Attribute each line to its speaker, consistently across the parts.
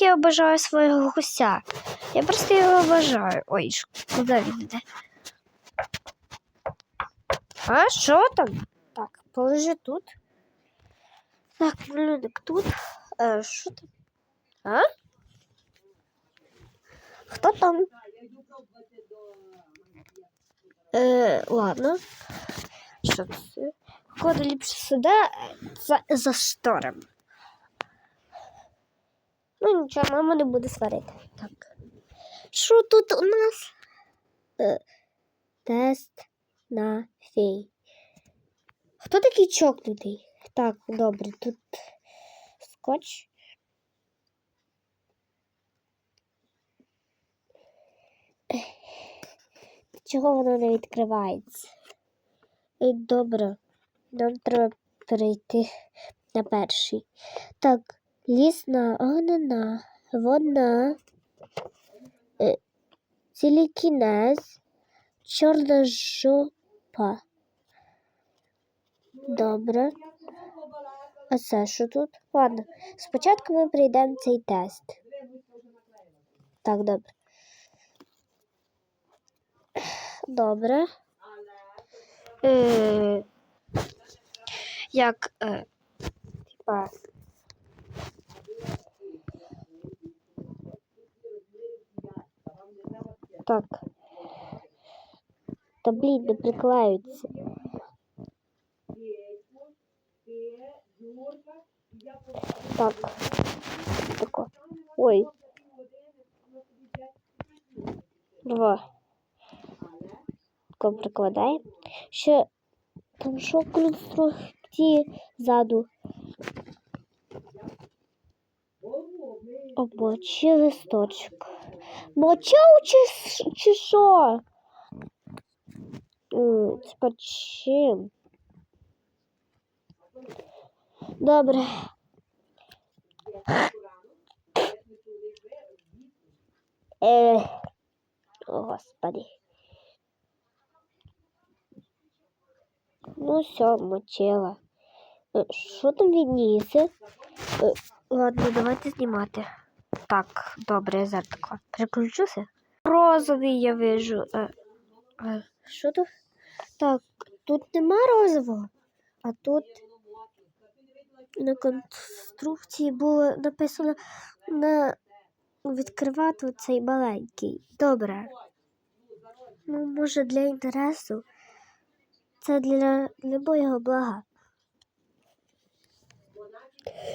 Speaker 1: я обожаю свого гуся. Я просто його обожаю. Ой, куди він йде? А що там? Так, положи тут. Так, малюнок тут. Е, що там? А? Хто там? Е, ладно. Що це? Ходу ліпше сюди е, за, за штором. Нічого, мама не буде сварити. Так. Що тут у нас? Е, тест на фей. Хто такий чокнутий? Так, добре, тут скотч. Чого воно не відкривається? Е, Добре, нам треба перейти на перший. Так, лісна, огнена, водна, е, телекінез, чорна жопа. Добре. А це що тут? Ладно, спочатку ми пройдемо цей тест. Так, добре. Добре. Е, як, е, типа, так. Та блін, не приклеються. Так. Тако. Ой. Два. Тако прикладаємо. Ще там що конструкції ззаду. Обочі листочок. Мочав чи, с- чи що? М, Типа чим? Добре. Е, господи. Ну все, мочила. Е, Що там віднісе? Е, Ладно, давайте знімати. Так, добре, я зараз тако. Переключуся. Розовий я вижу. Е, е, що тут? Так, тут нема розового, а тут на конструкції було написано на відкривати цей маленький. Добре. Ну, може, для інтересу. Це для, моєго блага.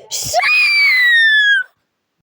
Speaker 1: Що?